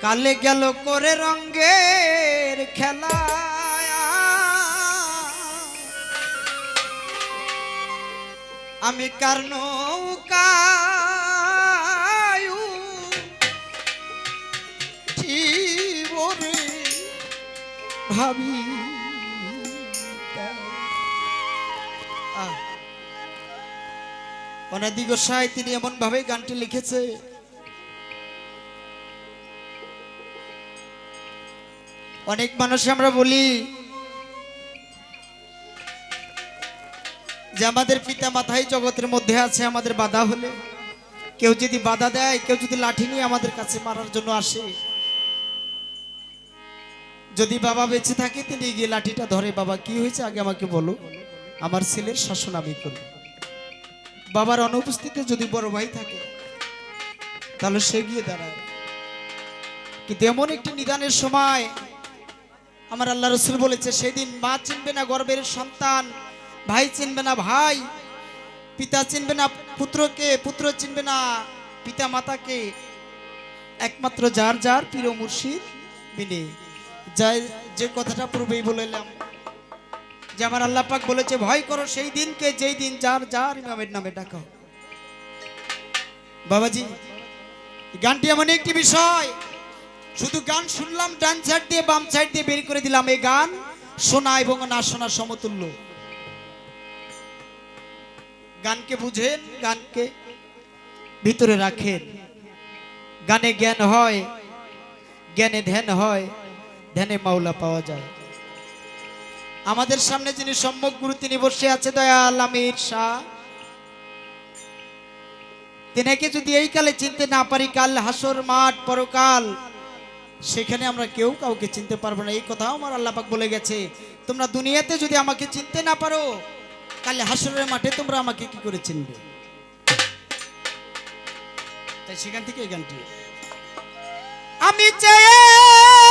কালে গেল করে রঙ্গের খেলা। আমি কার জীবনে ভাবি। আহ। অনাদি গোসাই তিনি এমন ভাবে গানটি লিখেছে। অনেক মানুষ আমরা বলি যে আমাদের পিতা মাথায় জগতের মধ্যে আছে, আমাদের বাধা হলে। কেউ যদি বাধা দেয়, কেউ যদি লাঠি নিয়ে আমাদের কাছে মারার জন্য আসে। যদি বাবা বেঁচে থাকে, তিনি গিয়ে লাঠিটা ধরে, বাবা, কি হয়েছে? আগে আমাকে বলো। আমার ছেলের শাসন আমি করি বাবার অনুপস্থিতিতে যদি বড় ভাই থাকে, তাহলে সে গিয়ে দাঁড়ায়। কিন্তু এমন একটি নিদানের সময় আমার আল্লাহ রসুল বলেছে, সেদিন মা চিনবে না গর্বের সন্তান, ভাই চিনবে না ভাই, পিতা চিনবে না পুত্রকে, পুত্র চিনবে না পিতা মাতাকে। একমাত্র যার যার প্রিয় মুর্শিদ বিনে যাই, যে কথাটা পূর্বেই বলেলাম যে আমার আল্লাহ পাক বলেছে, ভয় করো, সেই দিনকে যেই দিন যার যার ইমামের নামে ডাকা। বাবাজি, গানটি এমন একটি বিষয়, শুধু গান শুনলাম, ডান সাইড দিয়ে বাম সাইড দিয়ে বের করে দিলাম, এই গান শোনা এবং না শোনা সমতুল্য। গানকে বুঝেন, গানকে ভিতরে রাখেন। গানে জ্ঞান হয়, জ্ঞানে ধ্যান হয়, ধ্যানে মাওলা পাওয়া যায়। আমাদের সামনে যিনি সম্মুখ গুরু, তিনি বসে আছে দয়াল আমির শাহ। তিনাকে যদি এই কালে চিনতে না পারি, কাল হাসর মাঠ, পরকাল, সেখানে আমরা কেউ কাউকে চিনতে পারব না। এই কথাও আমার আল্লাপাক বলে গেছে, তোমরা দুনিয়াতে যদি আমাকে চিনতে না পারো, কালে হাসরের মাঠে তোমরা আমাকে কি করে চিনবে? তাই সেখান থেকে এই গানটি। আমি চেয়ে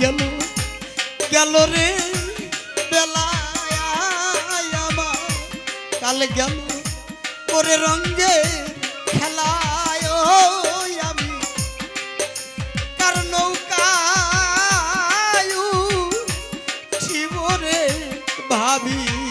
গেল গেল রে আমার। কাল গেল করে রঙ্গে খেলায় কার ভাবি।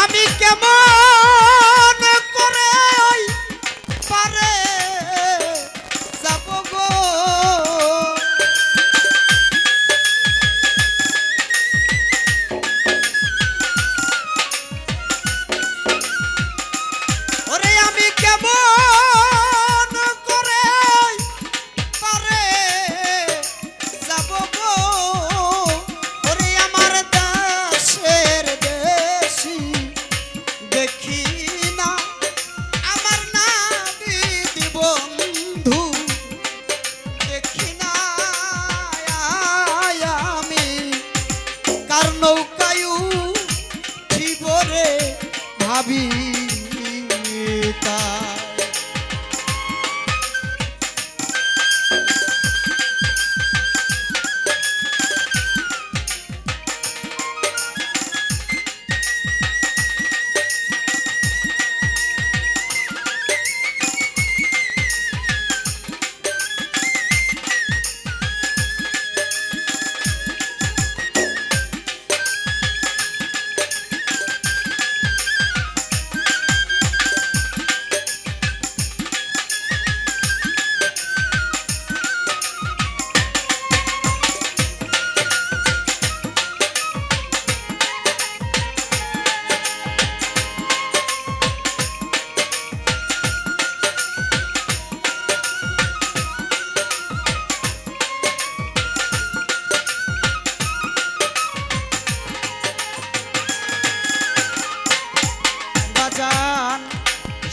আমি কেমন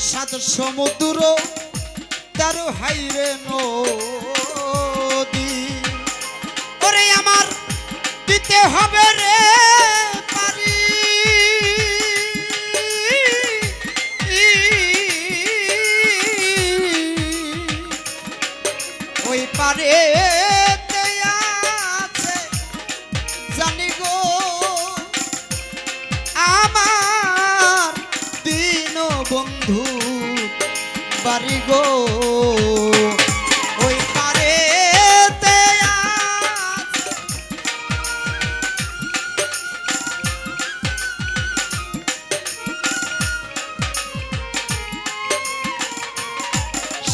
সাত সমুদ্র তার হাইরে নদী। আমার দিতে হবে রে। বন্ধু বাড়ি গো। ওই পারে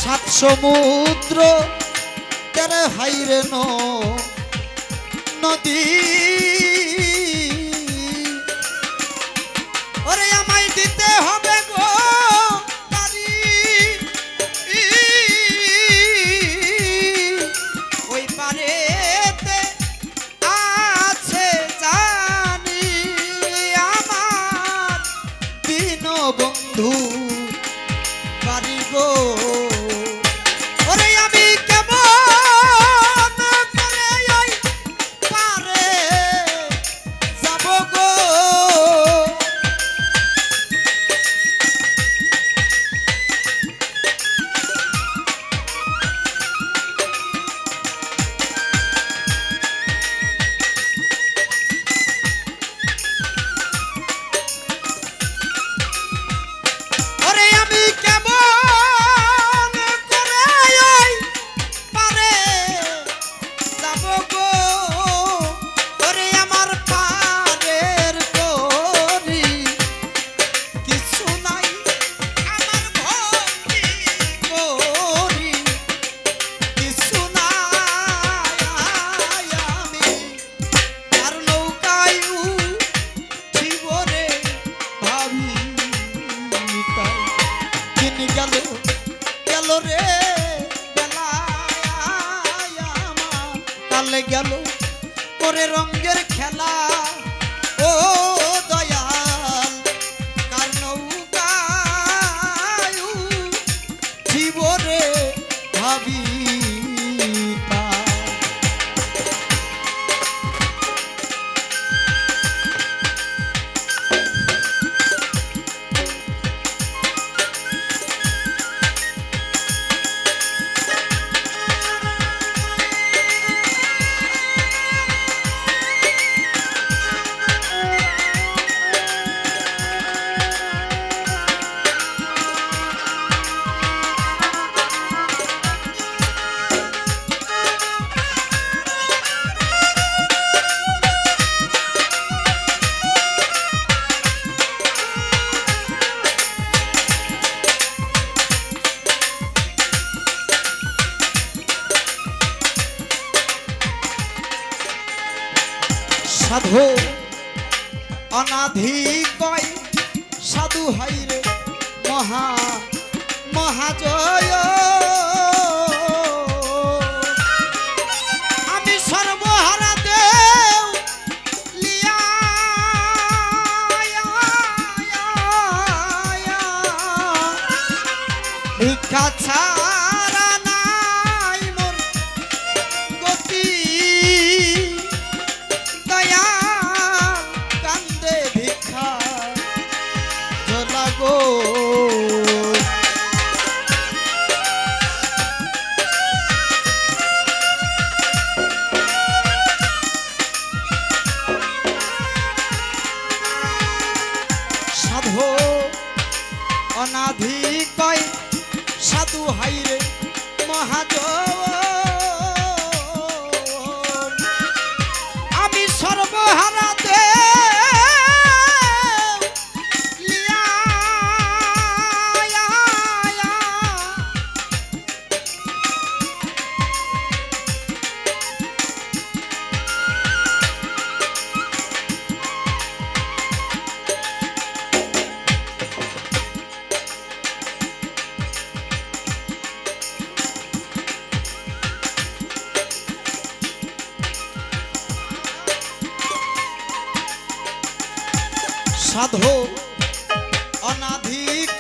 সাত সমুদ্র তেরে হাইরে নদী অনাধিক কয় সাধু হাইরে মহা মহাজয়। সাধু অনাধিকয়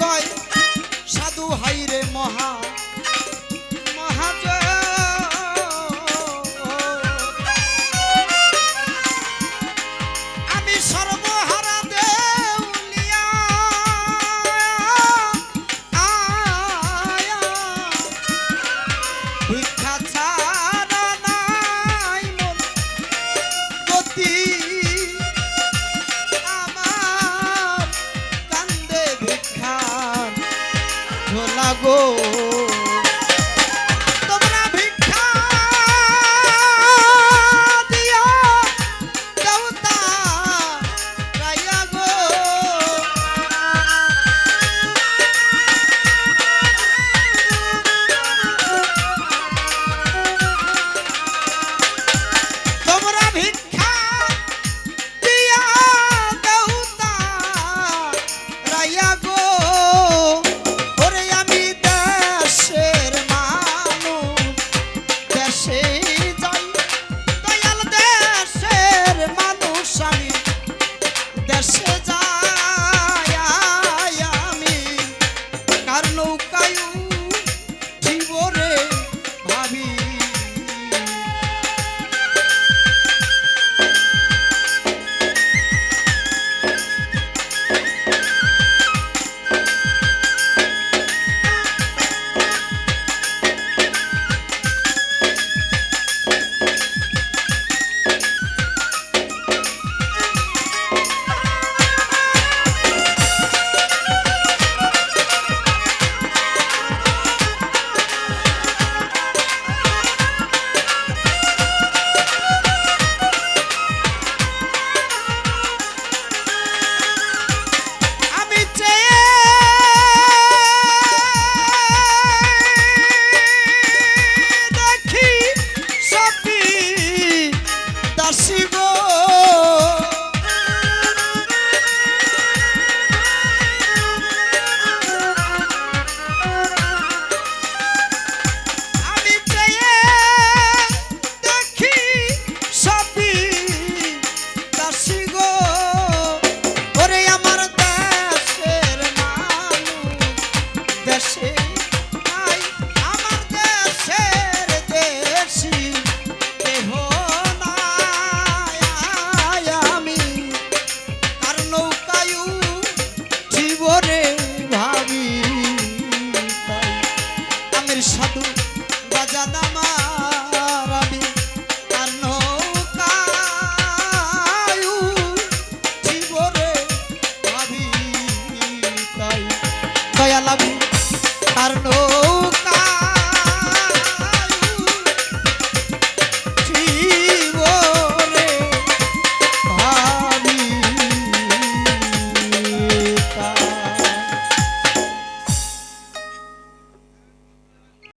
la nama